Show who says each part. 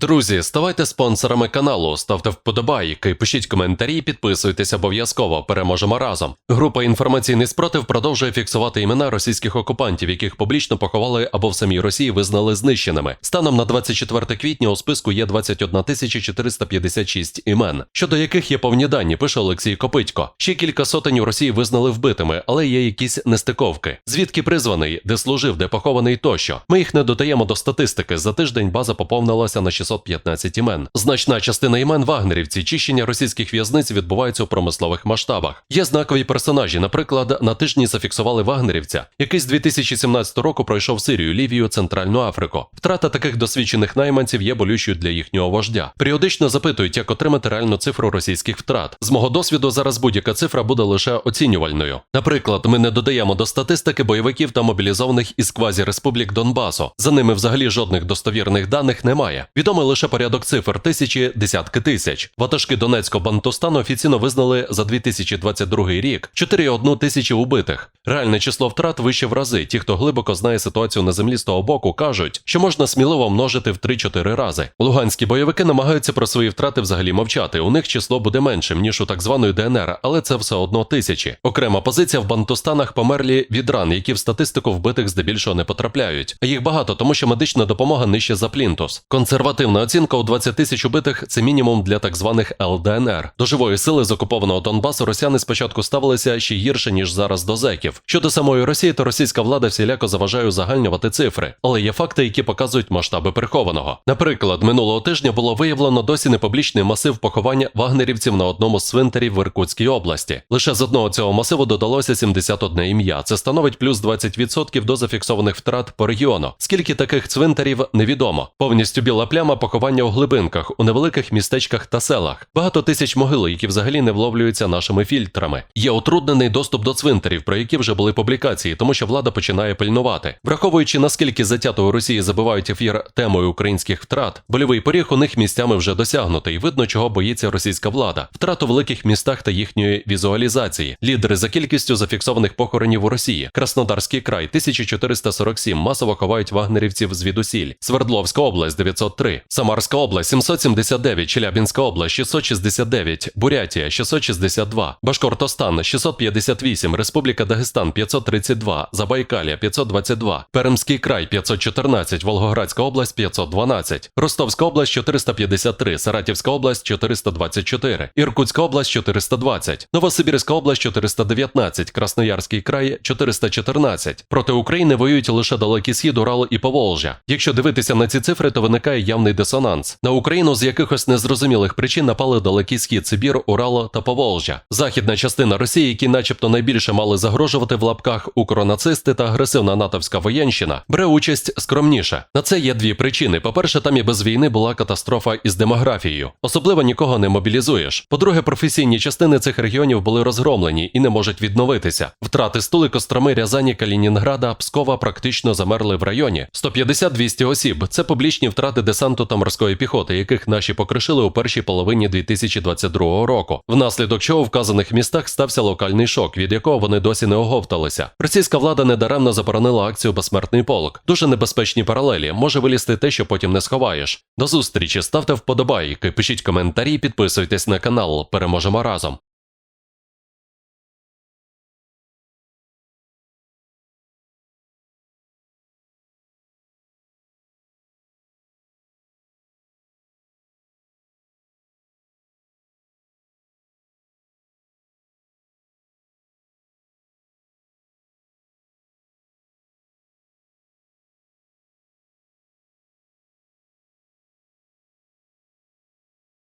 Speaker 1: Друзі, ставайте спонсорами каналу, ставте вподобайки, пишіть коментарі, підписуйтесь обов'язково. Переможемо разом. Група інформаційний спротив продовжує фіксувати імена російських окупантів, яких публічно поховали або в самій Росії визнали знищеними. Станом на 24 квітня у списку є 21 тисяча 456 імен, щодо яких є повні дані, пише Олексій Копитько. Ще кілька сотень у Росії визнали вбитими, але є якісь нестиковки. Звідки призваний, де служив, де похований тощо. Ми їх не додаємо до статистики. За тиждень база поповнилася на 615 імен. Значна частина імен вагнерівці, чищення російських в'язниць відбувається у промислових масштабах. Є знакові персонажі. Наприклад, на тижні зафіксували вагнерівця, який з 2017 року пройшов Сирію, Лівію, Центральну Африку. Втрата таких досвідчених найманців є болючою для їхнього вождя. Періодично запитують, як отримати реальну цифру російських втрат. З мого досвіду зараз будь-яка цифра буде лише оцінювальною. Наприклад, ми не додаємо до статистики бойовиків та мобілізованих із квазі-республік Донбасу. За ними взагалі жодних достовірних даних немає. Відомий лише порядок цифр тисячі, десятки тисяч. Ватажки Донецького Бантустану офіційно визнали за 2022 рік 4,1 тисячі убитих. Реальне число втрат вище в рази. Ті, хто глибоко знає ситуацію на землі з того боку, кажуть, що можна сміливо множити в 3-4 рази. Луганські бойовики намагаються про свої втрати взагалі мовчати. У них число буде меншим ніж у так званої ДНР, але це все одно тисячі. Окрема позиція в Бантустанах померлі від ран, які в статистику вбитих здебільшого не потрапляють. А їх багато, тому що медична допомога нижче за плінтус. Консервативна оцінка у 20 тисяч убитих це мінімум для так званих ЛДНР. До живої сили з окупованого Донбасу росіяни спочатку ставилися ще гірше ніж зараз до зеків. Щодо самої Росії, то російська влада всіляко заважає узагальнювати цифри, але є факти, які показують масштаби прихованого. Наприклад, минулого тижня було виявлено досі непублічний масив поховання вагнерівців на одному з цвинтарів в Іркутській області. Лише з одного цього масиву додалося 71 ім'я. Це становить плюс 20% до зафіксованих втрат по регіону. Скільки таких цвинтарів невідомо. Повністю біла пляма поховання у глибинках, у невеликих містечках та селах. Багато тисяч могил, які взагалі не вловлюються нашими фільтрами. Є утруднений доступ до цвинтарів, про які вже були публікації, тому що влада починає пильнувати. Враховуючи наскільки затято у Росії забивають ефір темою українських втрат, больовий поріг у них місцями вже досягнутий. Видно, чого боїться російська влада. Втрат у великих містах та їхньої візуалізації. Лідери за кількістю зафіксованих похоронів у Росії. Краснодарський край 1447 масово ховають вагнерівців звідусіль. Свердловська область 903, Самарська область 779, Челябінська область 669, Бурятія 662, Башкортостан 658, Республіка Дагестан 532, Забайкалія 522, Пермський край 514, Волгоградська область 512, Ростовська область 453, Саратівська область 424, Іркутська область 420, Новосибірська область 419, Красноярський край 414. Проти України воюють лише Далекий Схід, Урал і Поволжя. Якщо дивитися на ці цифри, то виникає явний дисонанс. На Україну з якихось незрозумілих причин напали Далекий Схід, Сибір, Урал та Поволжя. Західна частина Росії, які начебто найбільше мали загрожувати в лапках укронацисти та агресивна натовська воєнщина, бере участь скромніше. На це є дві причини. По-перше, там і без війни була катастрофа із демографією. Особливо нікого не мобілізуєш. По-друге, професійні частини цих регіонів були розгромлені і не можуть відновитися. Втрати стули Костроми, Рязані, Калінінграда, Пскова практично замерли в районі. 150-200 осіб. Це публічні втрати десанту та морської піхоти, яких наші покришили у першій половині 2022 року. Внаслідок чого в вказаних містах стався локальний шок, від якого вони досі не оговталися. Російська влада недаремно заборонила акцію Безсмертний полк. Дуже небезпечні паралелі. Може вилізти те, що потім не сховаєш. До зустрічі, ставте вподобайки, пишіть коментарі, підписуйтесь на канал. Переможемо разом.